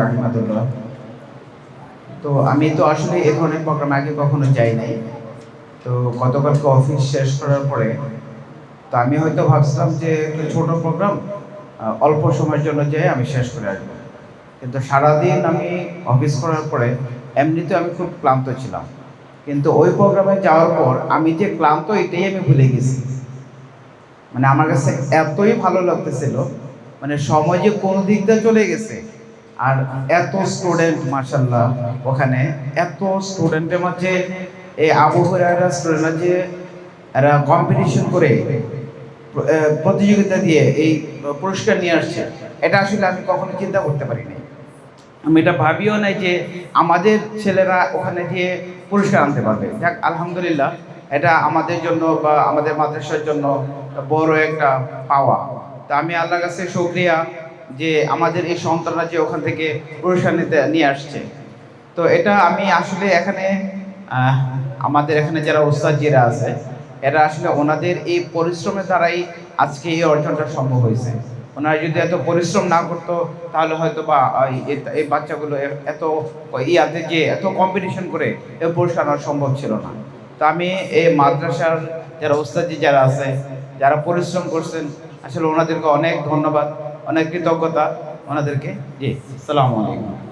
রহমতুল্লাহ। তো আমি তো আসলে এ ধরনের প্রোগ্রাম আগে কখনো যাই নাই। তো গতকালকে অফিস শেষ করার পরে তো আমি হয়তো ভাবছিলাম যে ছোট প্রোগ্রাম অল্প সময়ের জন্য যেয়ে আমি শেষ করে আসব। কিন্তু সারাদিন আমি অফিস করার পরে এমনিতে আমি খুব ক্লান্ত ছিলাম। কিন্তু ওই প্রোগ্রামে যাওয়ার পর আমি যে ক্লান্ত, এটাই আমি ভুলে গেছি। মানে আমার কাছে এতই ভালো লাগতেছিল মানে সময় যে কোন দিক দিয়ে চলে গেছে আর এত স্টুডেন্ট মার্শাল্লাহ ওখানে এত স্টুডেন্টের মাঝে এই আবু হুরায়রা স্টুডেন্টরা যে এরা কম্পিটিশন করে প্রতিযোগিতা দিয়ে এই পুরস্কার নিয়ে আসছে। এটা আসলে আমি কখনো চিন্তা করতে পারিনি। আমি এটা ভাবিও নাই যে আমাদের ছেলেরা ওখানে গিয়ে পুরস্কার আনতে পারবে। যাক, আলহামদুলিল্লাহ, এটা আমাদের জন্য বা আমাদের মাদ্রাসার জন্য বড় একটা পাওয়া। তা আমি আল্লাহর কাছে শুকরিয়া। যে আমাদের এই সন্তানরা যে ওখান থেকে পুরস্কার নিতে, নিয়ে আসছে। তো এটা আমি আসলে এখানে আমাদের এখানে যারা ওস্তাদজিরা আছে, এরা আসলে ওনাদের এই পরিশ্রমের দ্বারাই আজকে এই অর্জনটা সম্ভব হয়েছে। ওনারা যদি এত পরিশ্রম না করতো, তাহলে হয়তো বা এই- এই- এই বাচ্চাগুলো এত ইয়াতে যে এত কম্পিটিশন করে এ পুরস্কার আনা সম্ভব ছিল না। তো আমি এই মাদ্রাসার যারা ওস্তাদজি যারা আছে, যারা পরিশ্রম করছেন, আসলে ওনাদেরকে অনেক ধন্যবাদ। অনেক কৃতজ্ঞতা ওনাদেরকে। জি সালামু আলাইকুম।